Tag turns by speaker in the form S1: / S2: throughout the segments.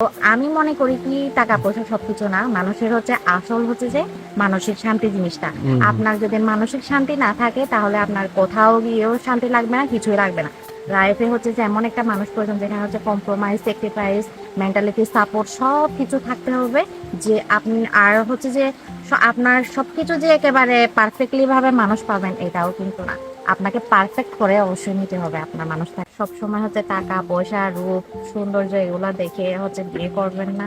S1: তো আমি মনে করি কি টাকা পয়সা সবকিছু না মানুষের হচ্ছে আসল হচ্ছে যে মানসিক শান্তি জিনিসটা। আপনার যদি মানসিক শান্তি না থাকে তাহলে আপনার কোথাও গিয়েও শান্তি লাগবে না কিছুই লাগবে না। লাইফে হচ্ছে যে এমন একটা মানুষ প্রয়োজন যেখানে হচ্ছে কম্প্রোমাইজ স্যাক্রিফাইস মেন্টালিটি সাপোর্ট সব কিছু থাকতে হবে। যে আপনি আর হচ্ছে যে আপনার সবকিছু যে একেবারে পারফেক্টলি ভাবে মানুষ পাবেন এটাও কিন্তু না। আপনাকে পারফেক্ট করে অবশ্যই নিতে হবে আপনার মানুষটা সবসময় হচ্ছে টাকা, পয়সা, রূপ, সৌন্দর্য এগুলো দেখে হচ্ছে বিয়ে করবেন না।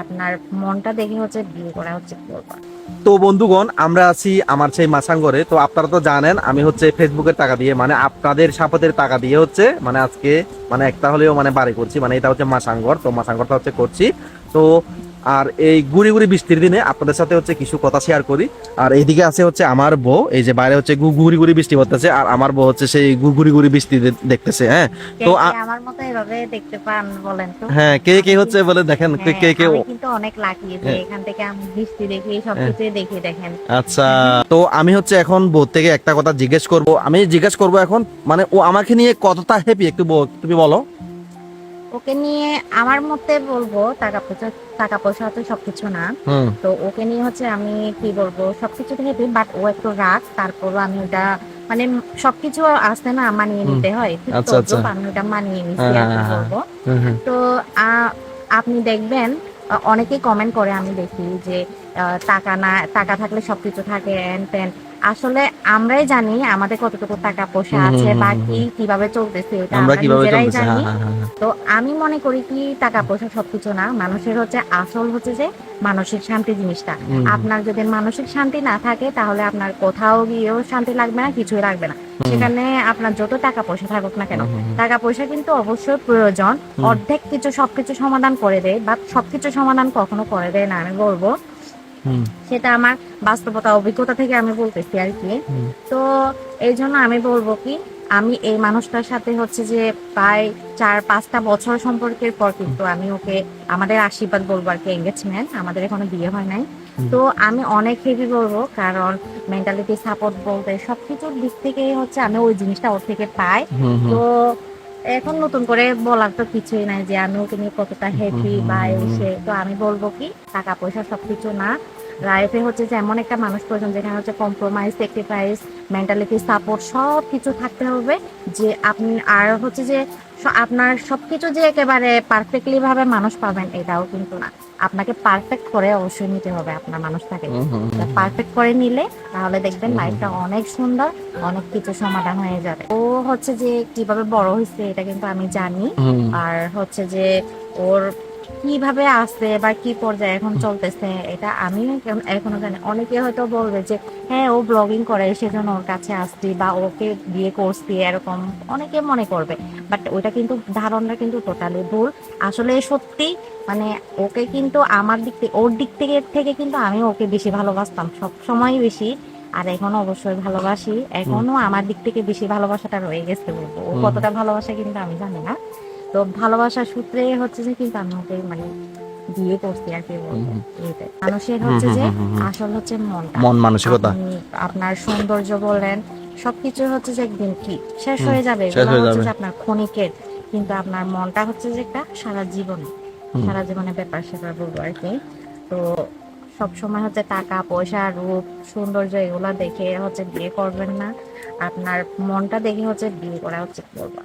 S1: আপনার মনটা দেখে হচ্ছে বিয়ে করা হচ্ছে
S2: তো বন্ধুগণ, আমরা আছি আমার সেই মাসাঙ্গরে তো আপনারা তো জানেন, আমি হচ্ছে ফেসবুকের টাকা দিয়ে মানে আপনাদের সাপোর্টের টাকা দিয়ে হচ্ছে মানে আজকে মানে একটা হলেও মানে বাড়ি করছি মানে এটা হচ্ছে মাসাঙ্গর তো মাসাঙ্গরটা হচ্ছে করছি। তো আর এই গুড়ি গুড়ি বৃষ্টির দিনে আপনাদের সাথে হচ্ছে কিছু কথা শেয়ার করি। আর এইদিকে আছে হচ্ছে আমার বউ এই যে বাইরে হচ্ছে গুড়ি গুড়ি বৃষ্টি পড়তেছে আর আমার বউ হচ্ছে সেই গুড়ি গুড়ি বৃষ্টি দেখতেছে হ্যাঁ? তো
S1: আমার মতো এভাবে দেখতে পান বলেন তো?
S2: হ্যাঁ কে কে হচ্ছে বলে দেখেন কে
S1: হ্যাঁ,
S2: কে কে
S1: কিন্তু অনেক লাকি যে
S2: হ্যাঁ।
S1: এখান থেকে আমি বৃষ্টি দেখি সবকিছু দেখি দেখেন।
S2: আচ্ছা তো আমি হচ্ছে এখন বউ থেকে একটা কথা জিজ্ঞেস করব। আমি জিজ্ঞেস করব এখন মানে ও আমাকে নিয়ে কতটা হ্যাপি একটু বল- তুমি বলো।
S1: ওকে নিয়ে আমার মতে বলব টাকা পয়সা টাকা পয়সা তো সবকিছু না তো ওকে নিয়ে হচ্ছে আমি কি বলব সবকিছুতে হ্যাপি বাট ও একটু রাগ তারপরও আমি ওটা মানে সবকিছু আসতে না মানিয়ে নিতে হয়?
S2: আচ্ছা, আচ্ছা।
S1: আমি ওটা মানিয়ে নিছি
S2: হ্যাঁ, হ্যাঁ, হ্যাঁ।
S1: বলব
S2: হুম।
S1: তো আহ, আপনি দেখবেন অনেকেই কমেন্ট করে আমি দেখি যে টাকা না টাকা থাকলে সবকিছু থাকে এন তেন আসলে আমরাই জানি আমাদের কতটুকু টাকা পয়সা আছে বা কি কীভাবে চলতেছে এটা
S2: আমরা
S1: নিজেরাই জানি।
S2: হ্যাঁ হ্যাঁ হ্যাঁ।
S1: তো আমি মনে করি কি টাকা পয়সা সবকিছু না মানুষের হচ্ছে আসল হচ্ছে যে মানসিক শান্তি জিনিসটা। আপনার যদি মানসিক শান্তি না থাকে তাহলে আপনার কোথাও গিয়েও শান্তি লাগবে না কিছুই লাগবে না। সেখানে আপনার যত টাকা পয়সা থাকুক না কেন। টাকা পয়সা কিন্তু অবশ্যই প্রয়োজন। অর্ধেক কিছু সবকিছু সমাধান করে দেয় বা সবকিছু সমাধান কখনো করে দেয় না আমি বলব। সেটা আমার বাস্তবতা অভিজ্ঞতা থেকে আমি বলতেছি আর কি। তো এই জন্য আমি বলব কি আমি এই মানুষটার সাথে হচ্ছে যে প্রায় চার পাঁচটা বছর সম্পর্কের পর কিন্তু আমি ওকে আমাদের আশীর্বাদ বলব আর কি এঙ্গেজমেন্ট আমাদের এখনও বিয়ে হয় নাই। তো আমি অনেক হেভি বলব কারণ মেন্টালিটি সাপোর্ট বলতে সবকিছুর দিক থেকে হচ্ছে আমি ওই জিনিসটা ওর থেকে পাই। তো এখন নতুন করে বলার তো কিছুই নাই যে আমি ওকে নিয়ে কতটা হ্যাপি বা। এসে তো আমি বলব কি টাকা পয়সা সবকিছু না লাইফে হচ্ছে যে এমন একটা মানুষ প্রয়োজন যেখানে হচ্ছে কম্প্রোমাইজ সেক্রিফাইস মেন্টালিটি সাপোর্ট সব কিছু থাকতে হবে যে আপনি আর হচ্ছে যে স- আপনার সবকিছু যে একেবারে পারফেক্টলি ভাবে মানুষ পাবেন এটাও কিন্তু না। আপনাকে পারফেক্ট করে অবশ্যই নিতে হবে আপনার মানুষটাকে। পারফেক্ট করে নিলে তাহলে দেখবেন লাইফটা অনেক সুন্দর অনেক কিছু সমাধান হয়ে যাবে। ও হচ্ছে যে কীভাবে বড় হয়েছে এটা কিন্তু আমি জানি। আর হচ্ছে যে ওর কীভাবে আসছে বা কি পর্যায়ে এখন চলতেছে এটা আমি এখনও জানি। অনেকে হয়তো বলবে যে হ্যাঁ ও ব্লগিং করে সেজন্য ওর কাছে আসছি বা ওকে বিয়ে করছি এরকম অনেকে মনে করবে। বাট ওইটা কিন্তু ধারণা কিন্তু টোটালি ভুল। আসলে সত্যি মানে ওকে কিন্তু আমার দিক থেকে ওর দিক থেকে থেকে কিন্তু আমি ওকে বেশি ভালোবাসতাম সব সময় বেশি। আর এখনও অবশ্যই ভালোবাসি। এখনও আমার দিক থেকে বেশি ভালোবাসাটা রয়ে গেছে বলব। ও। কতটা ভালোবাসা কিন্তু আমি জানি না। তো ভালোবাসার সূত্রে হচ্ছে যে কিন্তু আমি ওকে মানে বিয়ে করছি আর কি মানুষের হচ্ছে যে। আসল হচ্ছে মনটা।
S2: মন মানসিকতা।
S1: আপনার সৌন্দর্য বলেন সবকিছু হচ্ছে যে একদিন কি শেষ হয়ে যাবে। আপনার ক্ষণিকের কিন্তু আপনার মনটা হচ্ছে যে একটা সারা জীবন সারা জীবনের ব্যাপার সেটা বলব আর কি। তো সব সময় হচ্ছে টাকা পয়সা রূপ সৌন্দর্য এগুলা দেখে হচ্ছে বিয়ে করবেন না। আপনার মনটা দেখে হচ্ছে বিয়ে করা হচ্ছে করবা